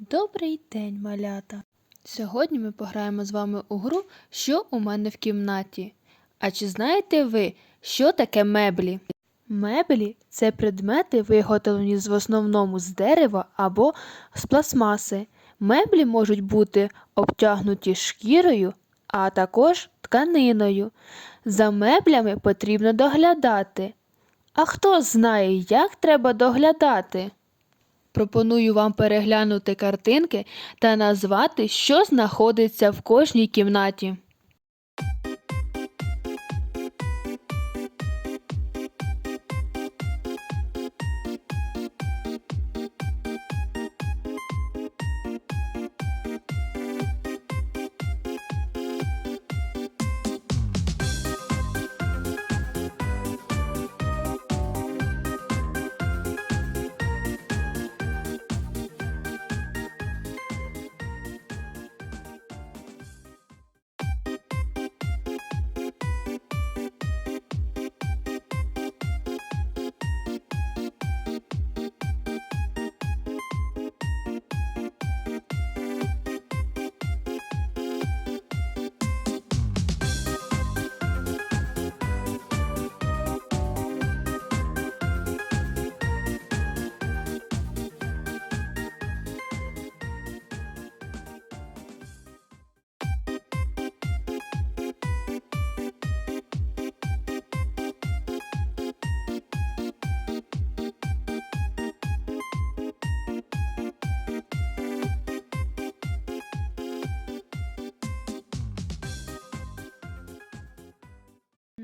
Добрий день, малята! Сьогодні ми пограємо з вами у гру Що у мене в кімнаті. А чи знаєте ви, що таке меблі? Меблі це предмети, виготовлені в основному з дерева або з пластмаси. Меблі можуть бути обтягнуті шкірою, а також тканиною. За меблями потрібно доглядати. А хто знає, як треба доглядати? Пропоную вам переглянути картинки та назвати, що знаходиться в кожній кімнаті.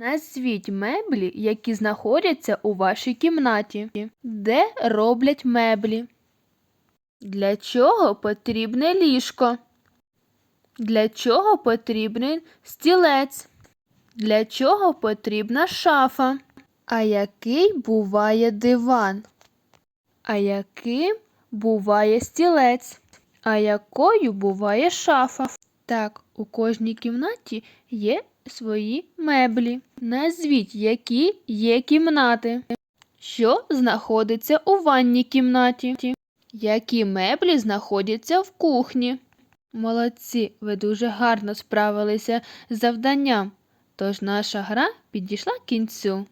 Назвіть меблі, які знаходяться у вашій кімнаті. Де роблять меблі? Для чого потрібне ліжко? Для чого потрібен стілець? Для чого потрібна шафа? А який буває диван? А яким буває стілець? А якою буває шафа? Так, у кожній кімнаті є свої меблі. Назвіть, які є кімнати. Що знаходиться у ванній кімнаті? Які меблі знаходяться в кухні? Молодці, ви дуже гарно справилися з завданням. Тож наша гра підійшла к кінцю.